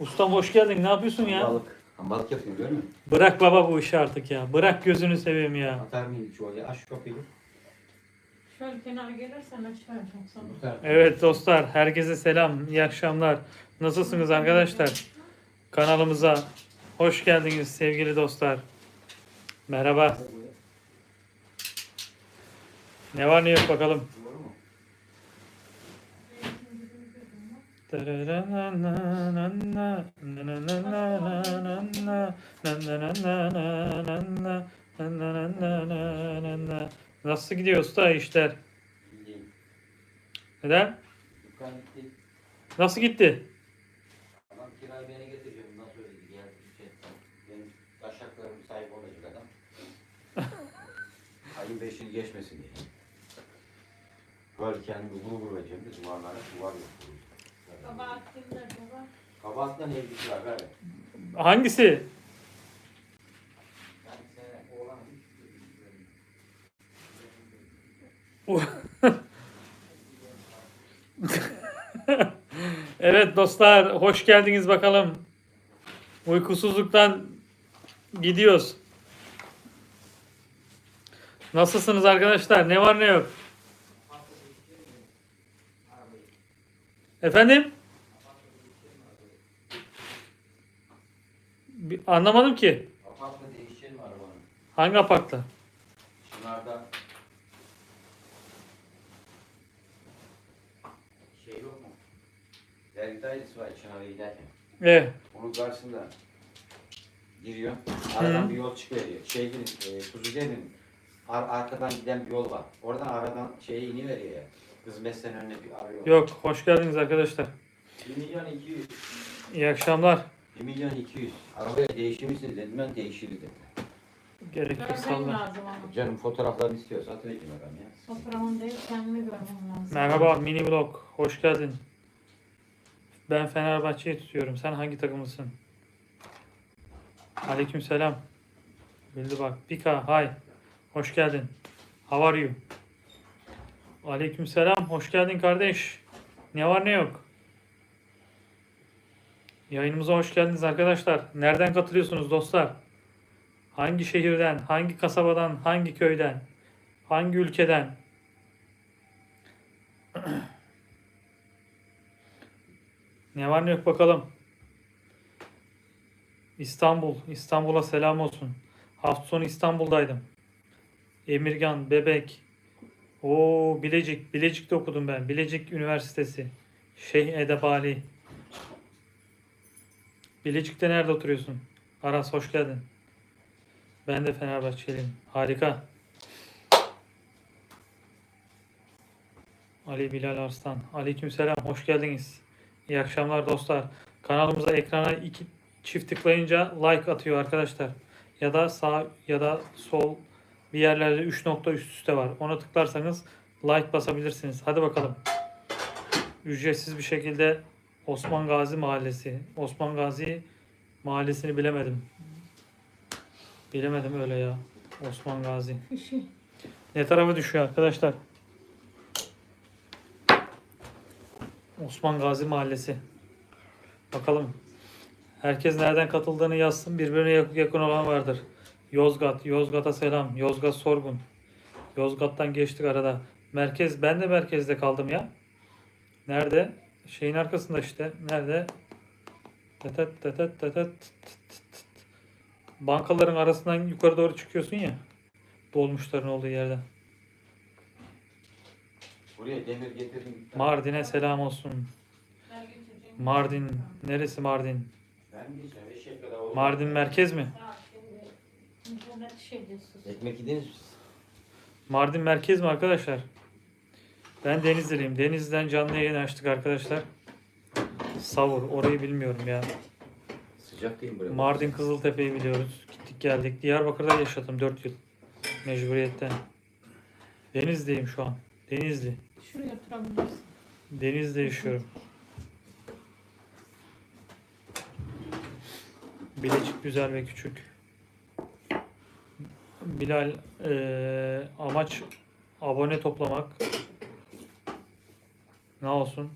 Ustam hoş geldin. Ne yapıyorsun ya? Balık. Balık yapıyor görüyor musun? Bırak baba bu işi artık ya. Bırak gözünü seveyim ya. Atar mıyım şu oraya? Aç şu kapıyı. Şöyle kenara gelirsen açarım. Bu. Evet dostlar, herkese selam, iyi akşamlar. Nasılsınız arkadaşlar? Kanalımıza hoş geldiniz sevgili dostlar. Merhaba. Ne var ne yok bakalım. Nasıl gidiyor usta işler? Neden? Nasıl gitti? Adam kirayı beni getireceğim. Bundan sonra dedi. Geldi bir şey. Benim sahip olacak adam. Ayın beşini geçmesin diye. Böyle kendimi vuru vuru edeceğim de duvarlara duvar yok. Kabahat kimde baba? Kabahatla ne ilgisi var böyle? Hangisi? Evet dostlar, hoş geldiniz bakalım. Uykusuzluktan gidiyoruz. Nasılsınız arkadaşlar? Ne var ne yok? Efendim? Bir- Anlamadım ki. Apartla değişecek mi arabanın? Hangi apartta? Şunlarda şey yok mu? Vergi dairesi var Çınar'a giderken. Evet. Onun karşısında giriyor. Aradan bir yol çıkıveriyor. Şey gelin, e, Kuzudere'nin ar arkadan giden bir yol var. Oradan aradan şeye iniveriyor ya. Kız mesleğin önüne bir arıyor. Yok, hoş geldiniz arkadaşlar. 1 milyon 200. İyi akşamlar. 1 milyon 200. Arabaya değişir misin dedim ben değişir dedim. Gerek yok Görmen salla. lazım ama. Canım fotoğraflarını istiyorsa atacağım adam ya. Fotoğrafın değil kendini görmen lazım. Merhaba mini vlog. Hoş geldin. Ben Fenerbahçe'yi tutuyorum. Sen hangi takımlısın? Aleykümselam. Bildi bak. Pika, hi. Hoş geldin. How are you? Aleykümselam. Hoş geldin kardeş. Ne var ne yok? Yayınımıza hoş geldiniz arkadaşlar. Nereden katılıyorsunuz dostlar? Hangi şehirden, hangi kasabadan, hangi köyden, hangi ülkeden? Ne var ne yok bakalım. İstanbul. İstanbul'a selam olsun. Hafta sonu İstanbul'daydım. Emirgan, Bebek. O Bilecik. Bilecik'te okudum ben. Bilecik Üniversitesi. Şeyh Edebali. Bilecik'te nerede oturuyorsun? Aras hoş geldin. Ben de Fenerbahçeliyim. Harika. Ali Bilal Arslan. Aleykümselam. Hoş geldiniz. İyi akşamlar dostlar. Kanalımıza ekrana iki çift tıklayınca like atıyor arkadaşlar. Ya da sağ ya da sol bir yerlerde 3 nokta üst üste var. Ona tıklarsanız like basabilirsiniz. Hadi bakalım. Ücretsiz bir şekilde Osman Gazi Mahallesi. Osman Gazi Mahallesini bilemedim. Bilemedim öyle ya. Osman Gazi. Ne tarafa düşüyor arkadaşlar? Osman Gazi Mahallesi. Bakalım. Herkes nereden katıldığını yazsın. Birbirine yak- yakın olan vardır. Yozgat. Yozgat'a selam. Yozgat Sorgun. Yozgat'tan geçtik arada. Merkez. Ben de merkezde kaldım ya. Nerede? Şeyin arkasında işte. Nerede? Tetet tetet tetet. Bankaların arasından yukarı doğru çıkıyorsun ya. Dolmuşların olduğu yerden. Buraya demir getirdim. Mardin'e selam olsun. Mardin. Neresi Mardin? Olur. Mardin merkez mi? İnternet şey. Ekmek yediniz mi? Mardin merkez mi arkadaşlar? Ben Denizliliyim. Denizli'den canlı yayın açtık arkadaşlar. Savur. Orayı bilmiyorum ya. Sıcak değil mi buraya? Mardin Kızıltepe'yi biliyoruz. Gittik geldik. Diyarbakır'da yaşadım 4 yıl. Mecburiyetten. Denizli'yim şu an. Denizli. Şuraya oturabilirsin. Denizli'de yaşıyorum. Bilecik güzel ve küçük. Bilal eee, amaç abone toplamak. Ne olsun?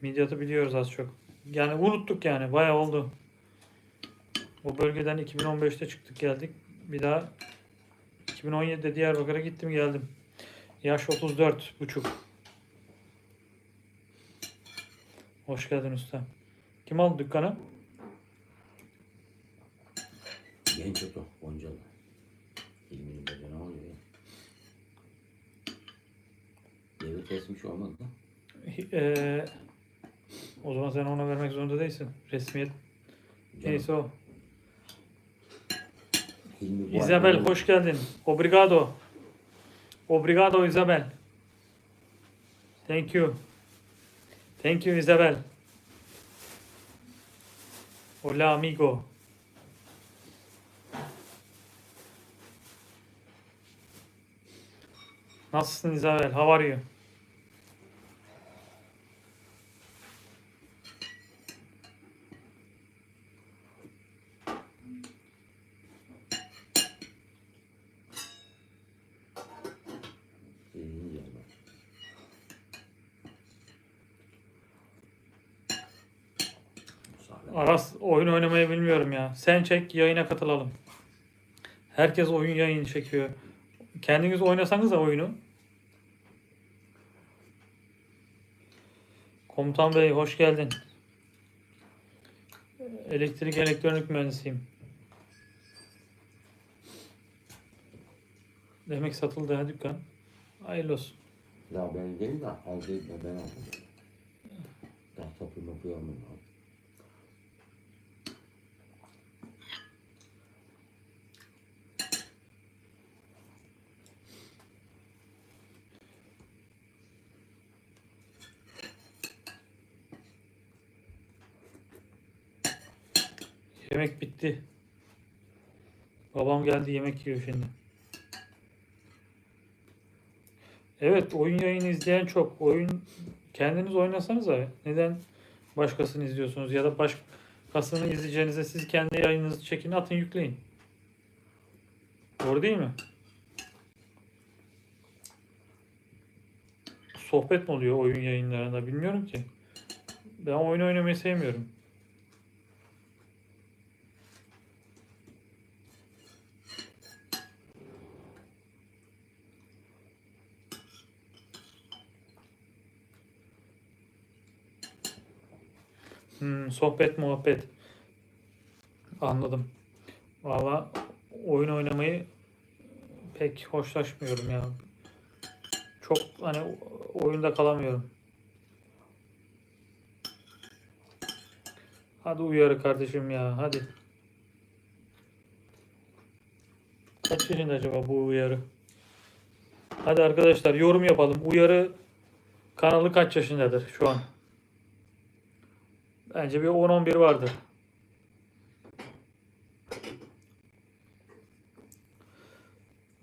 Midyat'ı biliyoruz az çok. Yani unuttuk yani. Bayağı oldu. O bölgeden 2015'te çıktık geldik. Bir daha 2017'de Diyarbakır'a gittim geldim. Yaş 34 buçuk. Hoş geldin usta. Kim aldı dükkanı? Genç oto, Goncalı. İlminin bedeni oluyor ya. Devlet kesmiş olmadı mı? Eee, o zaman sen ona vermek zorunda değilsin. Resmiyet neyse o. Bu Isabel hoş geldin. Obrigado. Obrigado Isabel. Thank you. Thank you Isabel. Hola amigo. Nasılsın Isabel? How are you? Aras oyun oynamayı bilmiyorum ya. Sen çek yayına katılalım. Herkes oyun yayın çekiyor. Kendiniz oynasanız da oyunu. Komutan Bey hoş geldin. Elektrik elektronik mühendisiyim. Demek satıldı ha dükkan. Hayırlı olsun. Ya ben değil de al değil de ben aldım. Daha tapı mapı Yemek bitti. Babam geldi yemek yiyor şimdi. Evet oyun yayını izleyen çok. Oyun kendiniz oynasanız da neden başkasını izliyorsunuz ya da başkasını izleyeceğinize siz kendi yayınınızı çekin atın yükleyin. Doğru değil mi? Sohbet mi oluyor oyun yayınlarında bilmiyorum ki. Ben oyun oynamayı sevmiyorum. Hmm, sohbet muhabbet. Anladım. Valla oyun oynamayı pek hoşlaşmıyorum ya. Çok hani oyunda kalamıyorum. Hadi uyarı kardeşim ya hadi. Kaç yaşında acaba bu uyarı? Hadi arkadaşlar yorum yapalım. Uyarı kanalı kaç yaşındadır şu an? Bence bir 10-11 vardır.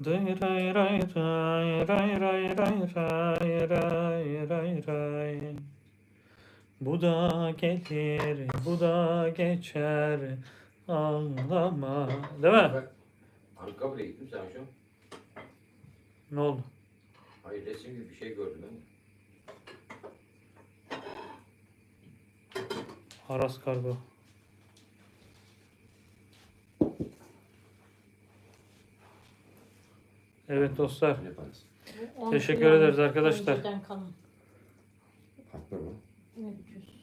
Ray ray ray ray ray ray ray ray ray ray ray Bu da gelir, bu da geçer. Ağlama. Değil mi? Ankara'ya gittim sen şu an. Ne oldu? Hayır resim gibi bir şey gördüm ben. Aras kargo. Evet dostlar. On Teşekkür kilo ederiz arkadaşlar. önceden kalan. Haklı mı? Ne diyorsun?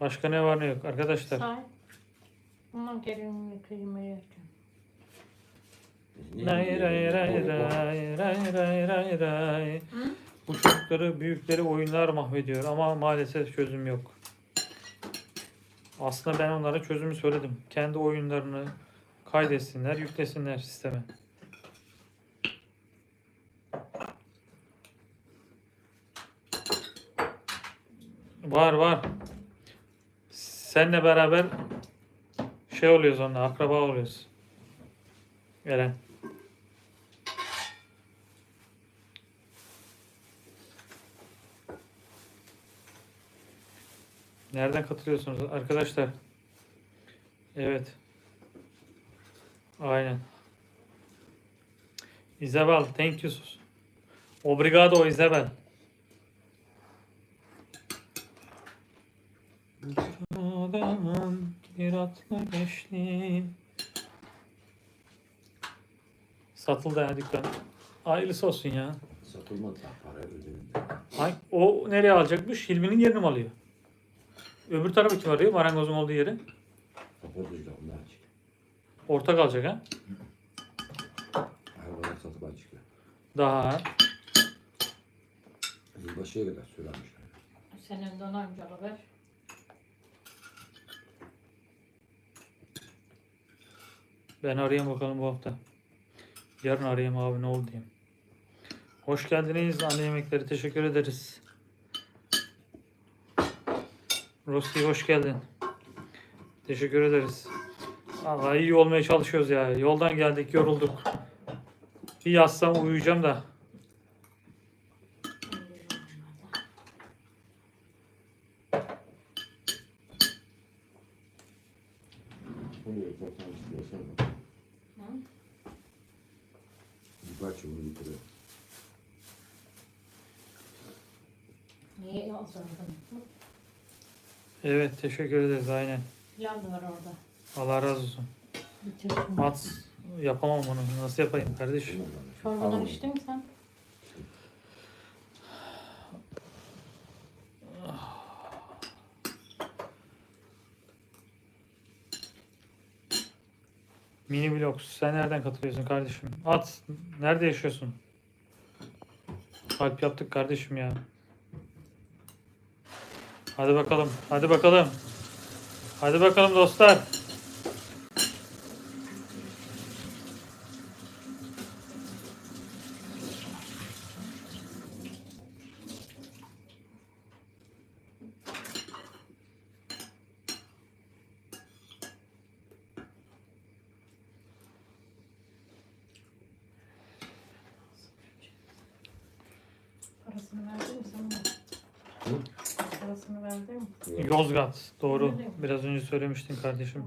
Başka ne var ne yok arkadaşlar. Say. Ama gelin kıyma yerken. Ne- Ray ray ray ray ray ray ray. Hı? Bu çocukları büyükleri oyunlar mahvediyor ama maalesef çözüm yok. Aslında ben onlara çözümü söyledim. Kendi oyunlarını kaydetsinler, yüklesinler sisteme. Var var. Seninle beraber şey oluyoruz onunla, akraba oluyoruz. Eren. Nereden katılıyorsunuz arkadaşlar? Evet. Aynen. Isabel, thank you. Obrigado Isabel. Buradan bir atla geçti. Satıldı ya dükkan. Hayırlısı olsun ya. Satılmadı para ödedim. Ay, o nereye alacakmış? Hilmi'nin yerini mi alıyor? Öbür tarafı kim arıyor? Marangozun olduğu yeri. Kapatıcı onlar açık. Ortak alacak ha. Hayvanlar satıp açık. Daha. Yılbaşıya kadar söylenmişler. Senin donaymış haber. Ben arayayım bakalım bu hafta. Yarın arayayım abi ne oldu diyeyim. Hoş geldiniz anne yemekleri teşekkür ederiz. Rosti hoş geldin. Teşekkür ederiz. Vallahi iyi olmaya çalışıyoruz ya. Yoldan geldik yorulduk. Bir yatsam uyuyacağım da. Bunu yaparsan istiyorsan. Hı? Bir parça Evet teşekkür ederiz aynen. Pilav da var orada. Allah razı olsun. Bitirsin. At yapamam onu. Nasıl yapayım kardeşim? Çorbadan Almayın. içtin mi sen? Mini vlog. Sen nereden katılıyorsun kardeşim? At. Nerede yaşıyorsun? Kalp yaptık kardeşim ya. Hadi bakalım. Hadi bakalım. Hadi bakalım dostlar. Parasını verdin mi sana da? Hı? Mi? Yok. Yozgat. Doğru. Biraz önce söylemiştin kardeşim.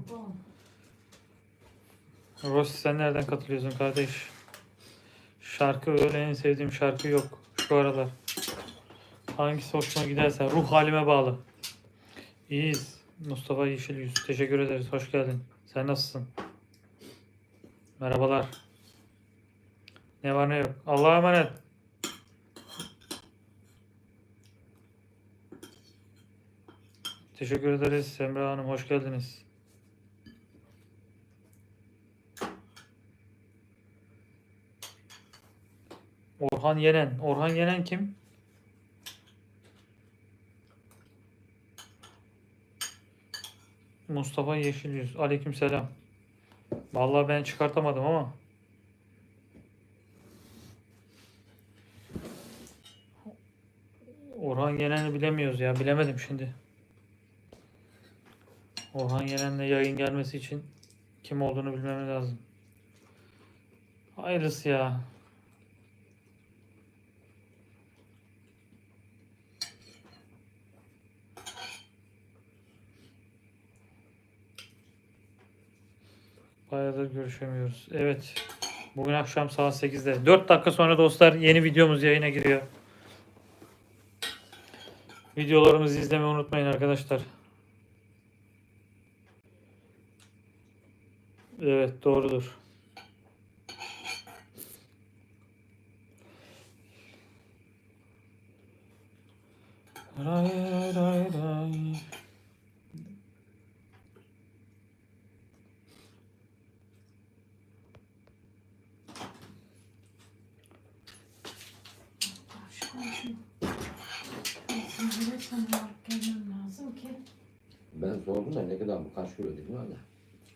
Rossi sen nereden katılıyorsun kardeş? Şarkı öyle en sevdiğim şarkı yok şu aralar. Hangisi hoşuma giderse ruh halime bağlı. İyiyiz. Mustafa Yeşil Yüz. Teşekkür ederiz. Hoş geldin. Sen nasılsın? Merhabalar. Ne var ne yok. Allah'a emanet. Teşekkür ederiz Semra Hanım. Hoş geldiniz. Orhan Yenen. Orhan Yenen kim? Mustafa Yeşilyüz. Aleykümselam. Vallahi ben çıkartamadım ama. Orhan Yenen'i bilemiyoruz ya. Bilemedim şimdi. Orhan Yenen'le yayın gelmesi için kim olduğunu bilmemiz lazım. Hayırlısı ya. Bayağıdır görüşemiyoruz. Evet. Bugün akşam saat 8'de. 4 dakika sonra dostlar yeni videomuz yayına giriyor. Videolarımızı izlemeyi unutmayın arkadaşlar. Evet doğrudur. Ray ray ray. Ben sordum da ne kadar bu kaç kilo dedim hala.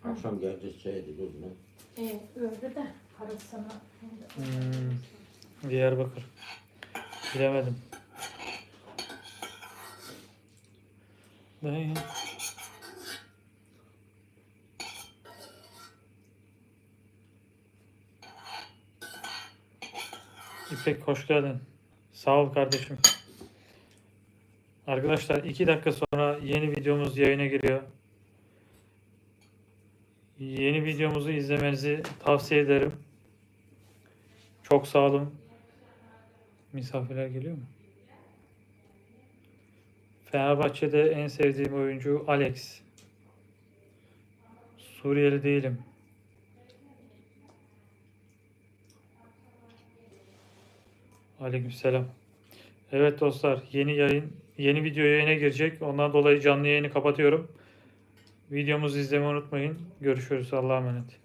Akşam geleceğiz çay yedik o zaman. E, öyle de parasını... Hmm. Diyarbakır. Bilemedim. Ben... İpek hoş geldin. Sağ ol kardeşim. Arkadaşlar iki dakika sonra yeni videomuz yayına giriyor. Yeni videomuzu izlemenizi tavsiye ederim. Çok sağ olun. Misafirler geliyor mu? Fenerbahçe'de en sevdiğim oyuncu Alex. Suriyeli değilim. Aleykümselam. Evet dostlar, yeni yayın, yeni video yayına girecek. Ondan dolayı canlı yayını kapatıyorum. Videomuzu izlemeyi unutmayın. Görüşürüz. Allah'a emanet.